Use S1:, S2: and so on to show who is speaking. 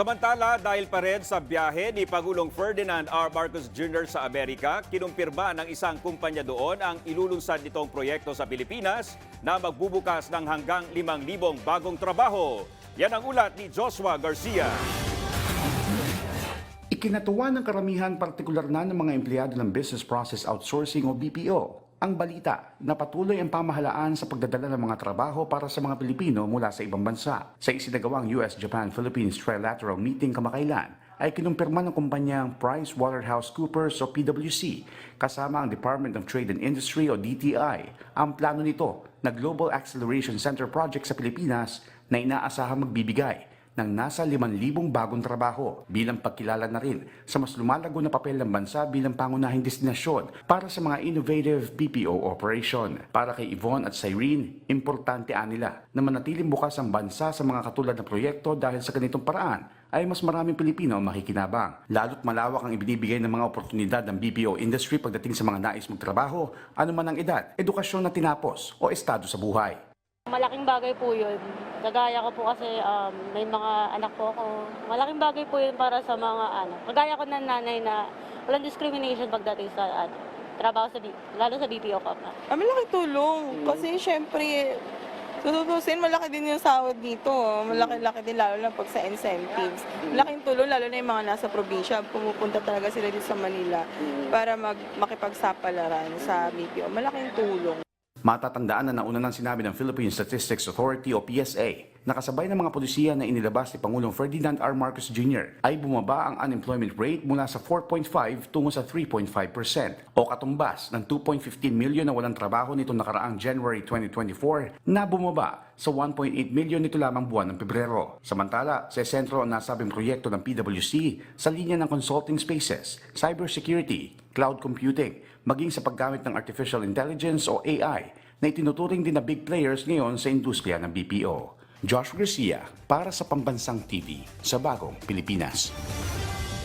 S1: Samantala, dahil pa rin sa biyahe ni Pangulong Ferdinand R. Marcos Jr. sa Amerika, kinumpirma ng isang kumpanya doon ang ilulunsad nitong proyekto sa Pilipinas na magbubukas ng hanggang 5,000 bagong trabaho. Yan ang ulat ni Joshua Garcia.
S2: Ikinatuwa ng karamihan partikular na ng mga empleyado ng Business Process Outsourcing o BPO ang balita na patuloy ang pamahalaan sa pagdadala ng mga trabaho para sa mga Pilipino mula sa ibang bansa. Sa isinagawang US-Japan-Philippines Trilateral Meeting kamakailan, ay kinumpirma ng kumpanyang PricewaterhouseCoopers o PwC kasama ang Department of Trade and Industry o DTI ang plano nito na Global Acceleration Center Project sa Pilipinas na inaasahang magbibigay ng nasa 5,000 bagong trabaho bilang pagkilala na rin sa mas lumalago na papel ng bansa bilang pangunahing destinasyon para sa mga innovative BPO operation. Para kay Yvonne at Cyrene, importante nila na manatiling bukas ang bansa sa mga katulad na proyekto dahil sa ganitong paraan ay mas maraming Pilipino ang makikinabang. Lalo't malawak ang ibinibigay ng mga oportunidad ng BPO industry pagdating sa mga nais magtrabaho, anuman ang edad, edukasyon na tinapos o estado sa buhay.
S3: Malaking bagay po yun. Kagaya ko po kasi um, may mga anak po ako. Malaking bagay po yun para sa mga ano. Kagaya ko ng nanay na walang discrimination pagdating sa ano, trabaho sa B- lalo sa BPO ka pa.
S4: Ah, malaking tulong. Kasi syempre, tututusin, malaki din yung sahod dito. Malaki-laki din lalo na pag sa incentives. Malaking tulong lalo na yung mga nasa probinsya. Pumupunta talaga sila dito sa Manila para mag makipagsapalaran sa BPO. Malaking tulong.
S2: Matatandaan na nauna nang sinabi ng Philippine Statistics Authority o PSA na kasabay ng mga polisiya na inilabas ni Pangulong Ferdinand R. Marcos Jr. ay bumaba ang unemployment rate mula sa 4.5 tungo sa 3.5% o katumbas ng 2.15 million na walang trabaho nito nakaraang January 2024 na bumaba sa 1.8 million nito lamang buwan ng Pebrero. Samantala, sa sentro ang nasabing proyekto ng PwC sa linya ng consulting spaces, cybersecurity, cloud computing, maging sa paggamit ng artificial intelligence o AI na itinuturing din na big players ngayon sa industriya ng BPO. Josh Garcia para sa Pambansang TV sa Bagong Pilipinas.